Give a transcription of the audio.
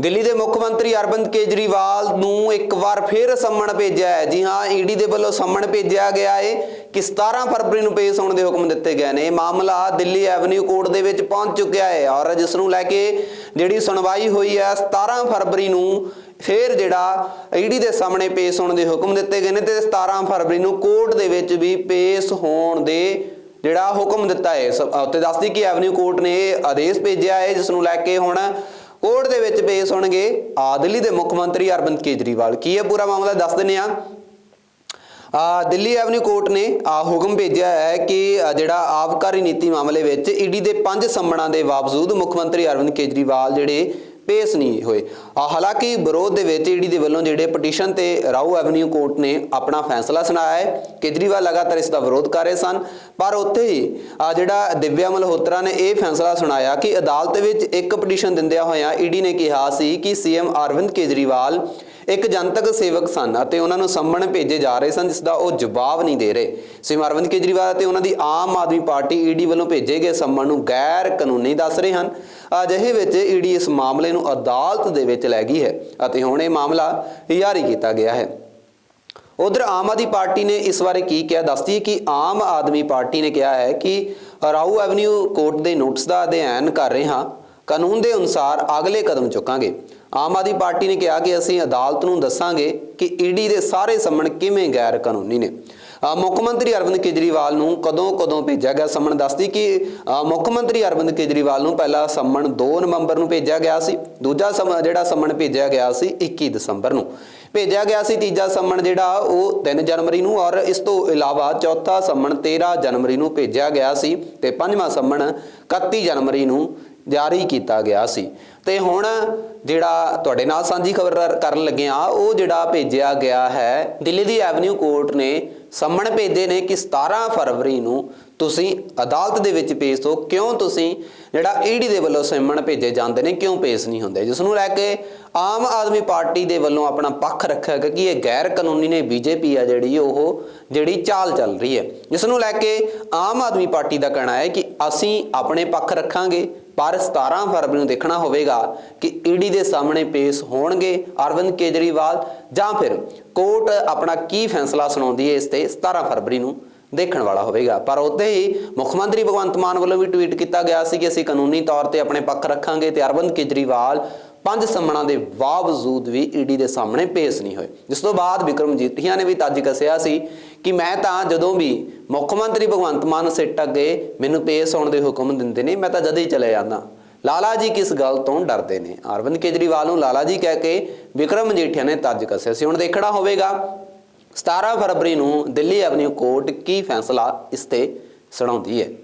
ਦਿੱਲੀ ਦੇ ਮੁੱਖ ਮੰਤਰੀ ਅਰਵਿੰਦ ਕੇਜਰੀਵਾਲ ਨੂੰ ਇੱਕ ਵਾਰ ਫਿਰ ਸੰਮਣ ਭੇਜਿਆ ਹੈ। ਜੀ ਹਾਂ, ਈਡੀ ਦੇ ਵੱਲੋਂ ਸੰਮਣ ਭੇਜਿਆ ਗਿਆ ਹੈ ਕਿ 17 ਫਰਵਰੀ ਨੂੰ ਪੇਸ਼ ਹੋਣ ਦੇ ਹੁਕਮ ਦਿੱਤੇ ਗਏ ਨੇ। ਇਹ ਮਾਮਲਾ ਦਿੱਲੀ ਐਵਨਿਊ ਕੋਰਟ ਦੇ ਵਿੱਚ ਪਹੁੰਚ ਚੁੱਕਿਆ ਹੈ ਔਰ ਜਿਸ ਨੂੰ ਲੈ ਕੇ ਜਿਹੜੀ ਸੁਣਵਾਈ ਹੋਈ ਹੈ 17 ਫਰਵਰੀ ਨੂੰ ਫਿਰ ਜਿਹੜਾ ਈਡੀ ਦੇ ਸਾਹਮਣੇ ਪੇਸ਼ ਹੋਣ ਦੇ ਹੁਕਮ ਦਿੱਤੇ ਗਏ ਨੇ ਤੇ 17 ਫਰਵਰੀ ਨੂੰ ਕੋਰਟ ਦੇ ਵਿੱਚ ਵੀ ਪੇਸ਼ ਹੋਣ ਦੇ ਜਿਹੜਾ ਹੁਕਮ ਦਿੱਤਾ ਹੈ। ਸ- ਦੱਸਦੀ ਕਿ ਐਵਨਿਊ ਕੋਰਟ ਨੇ ਇਹ ਆਦੇਸ਼ ਭੇਜਿਆ ਹੈ, ਜਿਸ ਨੂੰ ਲੈ ਕੇ ਹੁਣ ਕੋਰਟ ਦੇ ਵਿੱਚ ਪੇਸ਼ ਹੋਣਗੇ ਆ ਦਿੱਲੀ ਦੇ ਮੁੱਖ ਮੰਤਰੀ ਅਰਵਿੰਦ ਕੇਜਰੀਵਾਲ। ਕੀ ਹੈ ਪੂਰਾ ਮਾਮਲਾ ਦੱਸ ਦਿੰਦੇ ਆ ਆ, ਦਿੱਲੀ ਐਵਨਿਊ ਕੋਰਟ ਨੇ ਆ ਹੁਕਮ ਭੇਜਿਆ ਹੈ ਕਿ ਜਿਹੜਾ ਆਬਕਾਰੀ ਨੀਤੀ ਮਾਮਲੇ ਵਿੱਚ ਈਡੀ ਦੇ ਪੰਜ ਸੰਮਣਾਂ ਦੇ ਬਾਵਜੂਦ ਮੁੱਖ ਮੰਤਰੀ ਅਰਵਿੰਦ ਕੇਜਰੀਵਾਲ ਜਿਹੜੇ ਪੇਸ਼ ਨਹੀਂ ਹੋਏ। ਹਾਲਾਂਕਿ ਵਿਰੋਧ ਦੇ ਵਿੱਚ ਈਡੀ ਦੇ ਵੱਲੋਂ ਜਿਹੜੇ ਪਟੀਸ਼ਨ ਤੇ ਰਾਓ ਐਵਨਿਊ ਕੋਰਟ ਨੇ ਆਪਣਾ ਫੈਸਲਾ ਸੁਣਾਇਆ ਹੈ, ਕੇਜਰੀਵਾਲ ਲਗਾਤਾਰ ਇਸ ਦਾ ਵਿਰੋਧ ਕਰ ਰਹੇ ਸਨ। ਪਰ ਉੱਥੇ ਹੀ ਜਿਹੜਾ ਦਿਵਿਆ ਮਲਹੋਤਰਾ ਨੇ ਇਹ ਫੈਸਲਾ ਸੁਣਾਇਆ ਕਿ ਅਦਾਲਤ ਵਿੱਚ ਇੱਕ ਪਟੀਸ਼ਨ ਦਿੰਦਿਆਂ ਹੋਇਆਂ ਈਡੀ ਨੇ ਕਿਹਾ ਸੀ ਕਿ ਸੀਐਮ ਅਰਵਿੰਦ ਕੇਜਰੀਵਾਲ ਇੱਕ ਜਨਤਕ ਸੇਵਕ ਸਨ ਅਤੇ ਉਹਨਾਂ ਨੂੰ ਸੰਮਣ ਭੇਜੇ ਜਾ ਰਹੇ ਸਨ, ਜਿਸ ਦਾ ਉਹ ਜਵਾਬ ਨਹੀਂ ਦੇ ਰਹੇ। ਸੀਐਮ ਅਰਵਿੰਦ ਕੇਜਰੀਵਾਲ ਅਤੇ ਉਹਨਾਂ ਦੀ ਆਮ ਆਦਮੀ ਪਾਰਟੀ ਈਡੀ ਵੱਲੋਂ ਭੇਜੇ ਗਏ ਸੰਮਣ ਨੂੰ ਗੈਰ ਕਾਨੂੰਨੀ ਦੱਸ ਰਹੇ ਹਨ। ਅਜਿਹੇ ਵਿੱਚ ਈਡੀ ਇਸ ਮਾਮਲੇ ਨੂੰ ਅਦਾਲਤ ਦੇ ਵਿੱਚ ਲੈ ਗਈ ਹੈ ਅਤੇ ਹੁਣ ਇਹ ਮਾਮਲਾ ਜਾਰੀ ਕੀਤਾ ਗਿਆ ਹੈ। ਉਧਰ ਆਮ ਆਦਮੀ ਪਾਰਟੀ ਨੇ ਇਸ ਬਾਰੇ ਕੀ ਕਿਹਾ? ਦੱਸਦੀ ਕਿ ਆਮ ਆਦਮੀ ਪਾਰਟੀ ਨੇ ਕਿਹਾ ਹੈ ਕਿ ਰਾਊ ਐਵਨਿਊ ਕੋਰਟ ਦੇ ਨੋਟਿਸ ਦਾ ਅਧਿਐਨ ਕਰ ਰਹੇ ਹਾਂ। ਕਾਨੂੰਨ ਦੇ ਅਨੁਸਾਰ ਅਗਲੇ ਕਦਮ ਚੁੱਕਾਂਗੇ। ਆਮ ਆਦਮੀ ਪਾਰਟੀ ਨੇ ਕਿਹਾ ਕਿ ਅਸੀਂ ਅਦਾਲਤ ਨੂੰ ਦੱਸਾਂਗੇ ਕਿ ਈਡੀ ਦੇ ਸਾਰੇ ਸੰਮਣ ਕਿਵੇਂ ਗੈਰ ਕਾਨੂੰਨੀ ਨੇ। ਮੁੱਖ ਮੰਤਰੀ ਅਰਵਿੰਦ ਕੇਜਰੀਵਾਲ ਨੂੰ ਕਦੋਂ ਕਦੋਂ ਭੇਜਿਆ ਗਿਆ ਸੰਮਣ ਦੱਸਦੀ ਕਿ ਮੁੱਖ ਮੰਤਰੀ ਅਰਵਿੰਦ ਕੇਜਰੀਵਾਲ ਨੂੰ ਪਹਿਲਾ ਸੰਮਣ 2 ਨਵੰਬਰ ਨੂੰ ਭੇਜਿਆ ਗਿਆ ਸੀ। ਦੂਜਾ ਸੰਮ- ਜਿਹੜਾ ਸੰਮਣ ਭੇਜਿਆ ਗਿਆ ਸੀ 21 ਦਸੰਬਰ ਨੂੰ। ਭੇਜਿਆ ਗਿਆ ਸੀ ਤੀਜਾ ਸਮਣ ਜਿਹੜਾ, ਉਹ 3 ਜਨਵਰੀ ਨੂੰ ਔਰ ਇਸ ਤੋਂ ਇਲਾਵਾ ਚੌਥਾ ਸਮਣ 13 ਜਨਵਰੀ ਨੂੰ ਭੇਜਿਆ ਗਿਆ ਸੀ ਤੇ ਪੰਜਵਾਂ ਸੰਮਣ 31 ਜਨਵਰੀ ਨੂੰ ਜਾਰੀ ਕੀਤਾ ਗਿਆ ਸੀ। ਤੇ ਹੁਣ ਜਿਹੜਾ ਤੁਹਾਡੇ ਨਾਲ ਸਾਂਝੀ ਖਬਰ ਕਰਨ ਲੱਗੇ ਆ, ਉਹ ਜਿਹੜਾ ਭੇਜਿਆ ਗਿਆ ਹੈ, ਦਿੱਲੀ ਦੀ ਐਵਨਿਊ ਕੋਰਟ ਨੇ ਸੰਮਣ ਭੇਜੇ ਨੇ ਕਿ 17 ਫਰਵਰੀ ਨੂੰ ਤੁਸੀਂ ਅਦਾਲਤ ਦੇ ਵਿੱਚ ਪੇਸ਼ ਹੋ। ਕਿਉਂ ਤੁਸੀਂ ਜਿਹੜਾ ਈਡੀ ਦੇ ਵੱਲੋਂ ਸੰਮਣ ਭੇਜੇ ਜਾਂਦੇ ਨੇ, ਕਿਉਂ ਪੇਸ਼ ਨਹੀਂ ਹੁੰਦੇ? ਜਿਸ ਨੂੰ ਲੈ ਕੇ ਆਮ ਆਦਮੀ ਪਾਰਟੀ ਦੇ ਵੱਲੋਂ ਆਪਣਾ ਪੱਖ ਰੱਖਿਆ ਗਿਆ ਕਿ ਇਹ ਗੈਰ ਕਾਨੂੰਨੀ ਨੇ ਬੀਜੇਪੀ ਆ ਜਿਹੜੀ, ਉਹ ਜਿਹੜੀ ਚਾਲ ਚੱਲ ਰਹੀ ਹੈ। ਜਿਸ ਨੂੰ ਲੈ ਕੇ ਆਮ ਆਦਮੀ ਪਾਰਟੀ ਦਾ ਕਹਿਣਾ ਹੈ ਕਿ ਅਸੀਂ ਆਪਣੇ ਪੱਖ ਰੱਖਾਂਗੇ। ਪਰ 17 ਫਰਵਰੀ ਨੂੰ ਦੇਖਣਾ ਹੋਵੇਗਾ ਕਿ ਈਡੀ ਦੇ ਸਾਹਮਣੇ ਪੇਸ਼ ਹੋਣਗੇ ਅਰਵਿੰਦ ਕੇਜਰੀਵਾਲ ਜਾਂ ਫਿਰ ਕੋਰਟ ਆਪਣਾ ਕੀ ਫੈਸਲਾ ਸੁਣਾਉਂਦੀ ਹੈ ਇਸ ਤੇ 17 ਫਰਵਰੀ ਨੂੰ ਦੇਖਣ ਵਾਲਾ ਹੋਵੇਗਾ। ਪਰ ਉੱਤੇ ਹੀ ਮੁੱਖ ਮੰਤਰੀ ਭਗਵੰਤ ਮਾਨ ਵੱਲੋਂ ਵੀ ਟਵੀਟ ਕੀਤਾ ਗਿਆ ਸੀ ਕਿ ਅਸੀਂ ਕਾਨੂੰਨੀ ਤੌਰ ਤੇ ਆਪਣੇ ਪੱਖ ਰੱਖਾਂਗੇ ਤੇ ਅਰਵਿੰਦ ਕੇਜਰੀਵਾਲ ਪੰਜ ਸੰਮਣਾਂ ਦੇ ਬਾਵਜੂਦ ਵੀ ਈਡੀ ਦੇ ਸਾਹਮਣੇ ਪੇਸ਼ ਨਹੀਂ ਹੋਏ। ਜਿਸ ਤੋਂ ਬਾਅਦ ਵਿਕਰਮ ਜੀਠੀਆ ਨੇ ਵੀ ਤੱਜ ਕੱਸਿਆ ਸੀ ਕਿ ਮੈਂ ਤਾਂ ਜਦੋਂ ਵੀ ਮੁੱਖ ਮੰਤਰੀ ਭਗਵੰਤ ਮਾਨ ਸਿੱਟ ਅੱਗੇ ਮੈਨੂੰ ਪੇਸ਼ ਹੋਣ ਦੇ ਹੁਕਮ ਦਿੰਦੇ ਨੇ, ਮੈਂ ਤਾਂ ਜਦ ਹੀ ਚਲੇ ਜਾਂਦਾ। ਲਾਲਾ ਜੀ ਕਿਸ ਗੱਲ ਤੋਂ ਡਰਦੇ ਨੇ? ਅਰਵਿੰਦ ਕੇਜਰੀਵਾਲ ਨੂੰ ਲਾਲਾ ਜੀ ਕਹਿ ਕੇ ਵਿਕਰਮ ਜੀਠੀਆ ਨੇ ਤੱਜ ਕੱਸਿਆ ਸੀ। ਹੁਣ ਦੇਖਣਾ ਹੋਵੇਗਾ 17 ਫਰਵਰੀ ਨੂੰ ਦਿੱਲੀ ਐਵਨਿਊ ਕੋਰਟ ਕੀ ਫੈਸਲਾ ਇਸ ਤੇ ਸੁਣਾਉਂਦੀ ਹੈ।